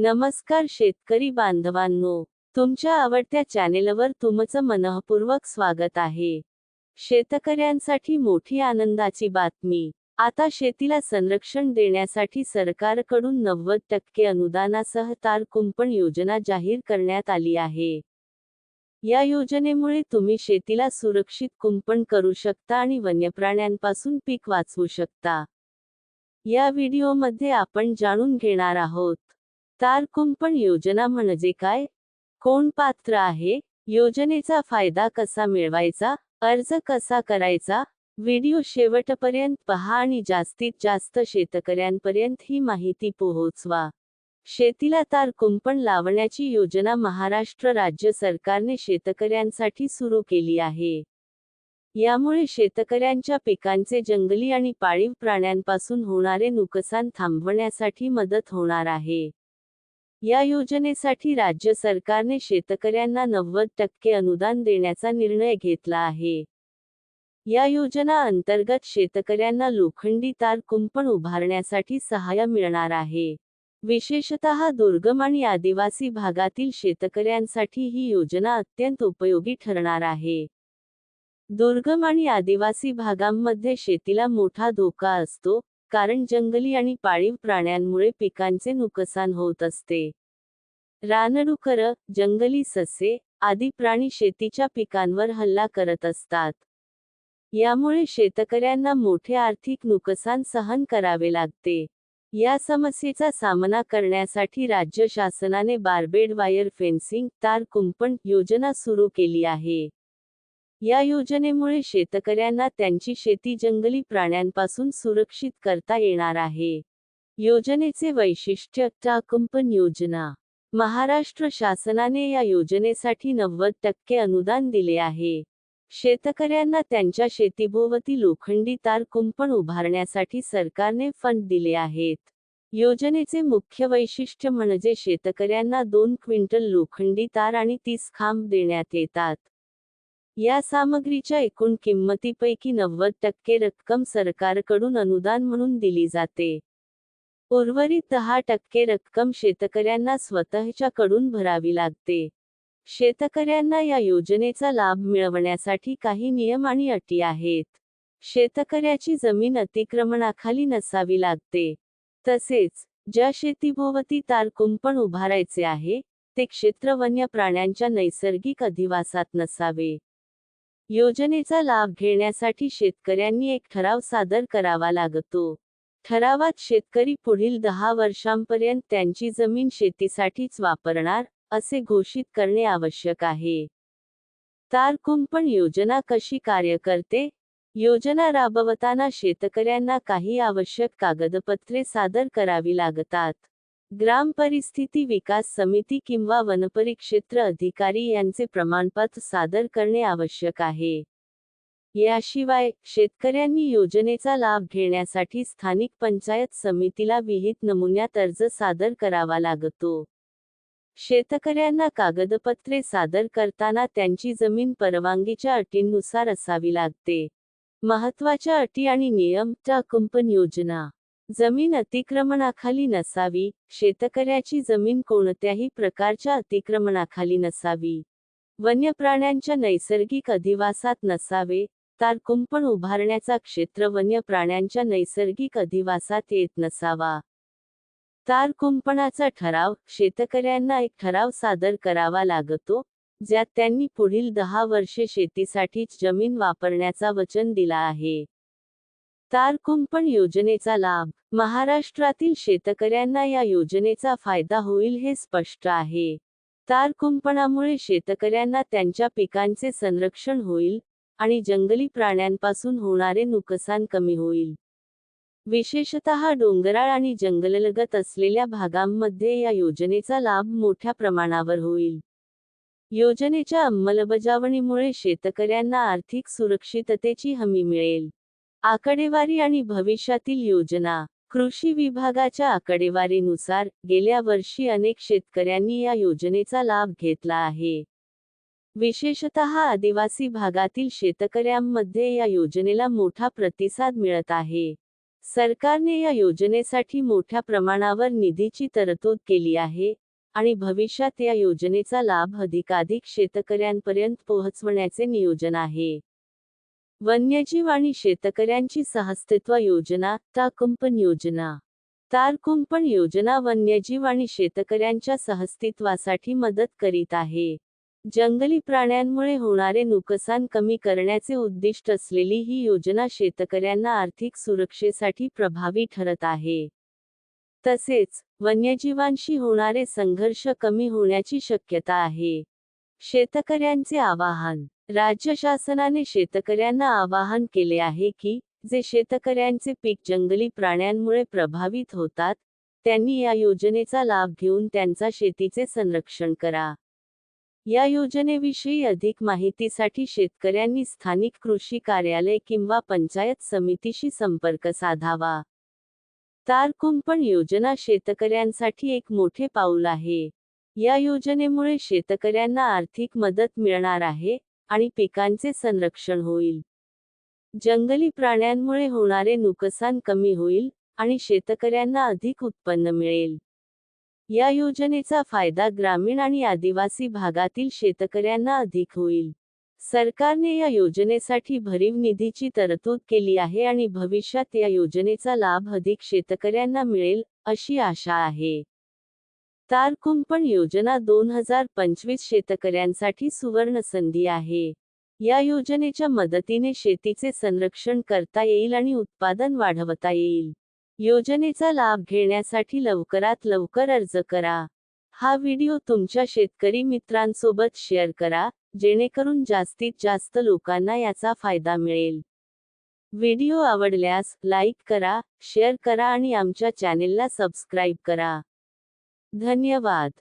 नमस्कार शेतकरी बांधवांनो तुमच्या आवडत्या चॅनेलवर तुमचं मनःपूर्वक स्वागत आहे. शेतकऱ्यांसाठी मोठी आनंदाची बातमी आता शेतीला संरक्षण देण्यासाठी सरकारकडून नव्वद टक्के अनुदानासह तार कुंपण योजना जाहीर करण्यात आली आहे. या योजनेमुळे तुम्ही शेतीला सुरक्षित कुंपण करू शकता आणि वन्यप्राण्यांपासून पीक वाचवू शकता. या व्हिडिओमध्ये आपण जाणून घेणार आहोत. तार कुंपण योजना म्हणजे काय? कोण पात्र आहे? योजनेचा फायदा कसा मिळवायचा? अर्ज कसा करायचा? व्हिडिओ शेवटपर्यंत पहा आणि जास्तीत जास्त शेतकऱ्यांपर्यंत ही माहिती पोहोचवा. शेतीला तार कुंपण लावण्याची योजना महाराष्ट्र राज्य सरकारने शेतकऱ्यांसाठी सुरू केली आहे. यामुळे शेतकऱ्यांच्या पिकांचे जंगली आणि पाळीव प्राण्यांपासून होणारे नुकसान थांबवण्यासाठी मदत होणार आहे. या योजनेसाठी राज्य सरकारने शेतकऱ्यांना नव्वद टक्के अनुदान देण्याचा निर्णय घेतला आहे. या योजना अंतर्गत शेतकऱ्यांना लोखंडी तार कुंपण उभारण्यासाठी सहाय्य मिळणार आहे. विशेषतः दुर्गम आणि आदिवासी भागातील शेतकऱ्यांसाठी ही योजना अत्यंत उपयोगी ठरणार आहे. दुर्गम आणि आदिवासी भागांमध्ये शेतीला मोठा धोका असतो कारण जंगली आणि पाळीव प्राण्यांमुळे पिकांचे नुकसान होत असते. रानडुकर जंगली ससे आदी प्राणी शेतीच्या पिकांवर हल्ला करत असतात. यामुळे शेतकऱ्यांना मोठे आर्थिक नुकसान सहन करावे लागते. या समस्येचा सामना करण्यासाठी राज्य शासनाने बार्बेड वायर फेन्सिंग तार कुंपण योजना सुरू केली आहे. या योजनेमुळे शेतकऱ्यांना त्यांची शेती जंगली प्राण्यांपासून सुरक्षित करता येणार आहे. योजनेचे वैशिष्ट्य टाकुंपण योजना. महाराष्ट्र शासनाने या योजनेसाठी नव्वद टक्के अनुदान दिले आहे. शेतकऱ्यांना त्यांच्या शेतीभोवती लोखंडी तार कुंपण उभारण्यासाठी सरकारने फंड दिले आहेत. योजनेचे मुख्य वैशिष्ट्य म्हणजे शेतकऱ्यांना दोन क्विंटल लोखंडी तार आणि तीस खांब देण्यात येतात. या सामग्रीच्या एकूण किंमतीपैकी नव्वद टक्के रक्कम सरकारकडून अनुदान म्हणून दिली जाते. उर्वरित दहा टक्के रक्कम शेतकऱ्यांना स्वतःच्या कडून भरावी लागते. शेतकऱ्यांना या योजनेचा लाभ मिळवण्यासाठी काही नियम आणि अटी आहेत. शेतकऱ्याची जमीन अतिक्रमणाखाली नसावी लागते. तसेच ज्या शेतीभोवती तार कुंपण उभारायचे आहे ते क्षेत्र वन्य प्राण्यांच्या नैसर्गिक अधिवासात नसावे. योजनेचा लाभ घेण्यासाठी शेतकऱ्यांनी एक ठराव सादर करावा लागतो. ठरावात शेतकरी पुढील दहा वर्षांपर्यंत त्यांची जमीन शेतीसाठीच वापरणार असे घोषित करणे आवश्यक आहे. तार कुंपण योजना कशी कार्य करते? योजना राबवताना शेतकऱ्यांना काही आवश्यक कागदपत्रे सादर करावी लागतात. ग्राम परिस्थिती विकास समिती किंवा वनपरिक्षेत्र अधिकारी यांचे प्रमाणपत्र सादर करणे आवश्यक आहे. याशिवाय शेतकऱ्यांनी योजनेचा लाभ घेण्यासाठी स्थानिक पंचायत समितीला विहित नमुन्यात अर्ज सादर करावा लागतो. शेतकऱ्यांना कागदपत्रे सादर करताना त्यांची जमीन परवानगीच्या अटींनुसार असावी लागते. महत्त्वाच्या अटी आणि नियम टा कुंपन योजना. जमीन अतिक्रमणाखाली नसावी शेतकऱ्याची जमीन कोणत्याही प्रकारच्या अतिक्रमणाखाली नसावी. वन्य प्राण्यांच्या नैसर्गिक अधिवासात नसावे तार कुंपण उभारण्याचा क्षेत्र वन्य प्राण्यांच्या नैसर्गिक अधिवासात येत नसावा. तार कुंपणाचा ठराव शेतकऱ्यांना एक ठराव सादर करावा लागतो ज्यात त्यांनी पुढील दहा वर्षे शेतीसाठीच जमीन वापरण्याचा वचन दिला आहे. तार कुंपण योजनेचा लाभ. महाराष्ट्रातील शेतकऱ्यांना या योजनेचा फायदा होईल हे स्पष्ट आहे. तार कुंपणामुळे शेतकऱ्यांना त्यांच्या पिकांचे संरक्षण होईल आणि जंगली प्राण्यांपासून होणारे नुकसान कमी होईल. विशेषतः डोंगराळ आणि जंगललगत असलेल्या भागांमध्ये या योजनेचा लाभ मोठ्या प्रमाणावर होईल. योजनेच्या अंमलबजावणीमुळे शेतकऱ्यांना आर्थिक सुरक्षिततेची हमी मिळेल. आकडेवारी आणि भविष्यातील योजना. कृषी विभागाच्या आकडेवारीनुसार गेल्या वर्षी अनेक शेतकऱ्यांनी या योजनेचा लाभ घेतला आहे. विशेषतः आदिवासी भागातील शेतकऱ्यांमध्ये या योजनेला मोठा प्रतिसाद मिळत आहे. सरकारने या योजनेसाठी मोठ्या प्रमाणावर निधीची तरतूद केली आहे आणि भविष्यात या योजनेचा लाभ अधिकाधिक शेतकऱ्यांपर्यंत पोहोचवण्याचे नियोजन आहे. वन्यजीव आणि शेतकऱ्यांची सहस्तित्व योजना ताकुंपण योजना. तारकुंपण योजना वन्यजीव आणि शेतकऱ्यांच्या सहस्तित्वासाठी मदत करीत आहे. जंगली प्राण्यांमुळे होणारे नुकसान कमी करण्याचे उद्दिष्ट असलेली ही योजना शेतकऱ्यांना आर्थिक सुरक्षेसाठी प्रभावी ठरत आहे. तसेच वन्यजीवांशी होणारे संघर्ष कमी होण्याची शक्यता आहे. शेतकऱ्यांचे आवाहन राज्य शासनाने शेतकऱ्यांना आवाहन केले आहे की जे शेतकऱ्यांचे पीक जंगली प्राण्यांमुळे प्रभावित होतात त्यांनी या योजनेचा लाभ घेऊन त्यांचा शेतीचे संरक्षण करा. या योजनेविषयी अधिक माहितीसाठी शेतकऱ्यांनी स्थानिक कृषी कार्यालय किंवा पंचायत समितीशी संपर्क साधावा. तारकुंपण योजना शेतकऱ्यांसाठी एक मोठे पाऊल आहे. या योजनेमुळे शेतकऱ्यांना आर्थिक मदत मिळणार आहे आणि पिकांचे संरक्षण होईल. जंगली प्राण्यांमुळे होणारे नुकसान कमी होईल आणि शेतकऱ्यांना अधिक उत्पन्न मिळेल. या योजनेचा फायदा ग्रामीण आणि आदिवासी भागातील शेतकऱ्यांना अधिक होईल. सरकारने या योजनेसाठी भरीव निधीची तरतूद केली आहे आणि भविष्यात या योजनेचा लाभ अधिक शेतकऱ्यांना मिळेल अशी आशा आहे. तारकुंपण योजना दोन हजार पंचवीस शेतकऱ्यांसाठी सुवर्ण संधी आहे. या योजनेच्या मदतीने शेतीचे संरक्षण करता येईल आणि उत्पादन वाढवता येईल. योजनेचा लाभ घेण्यासाठी लवकरात लवकर अर्ज करा. हा व्हिडिओ तुमच्या शेतकरी मित्रांसोबत शेअर करा जेणेकरून जास्तीत जास्त लोकांना याचा फायदा मिळेल. व्हिडिओ आवडल्यास लाईक करा शेअर करा आणि आमच्या चॅनेलला सबस्क्राईब करा. धन्यवाद.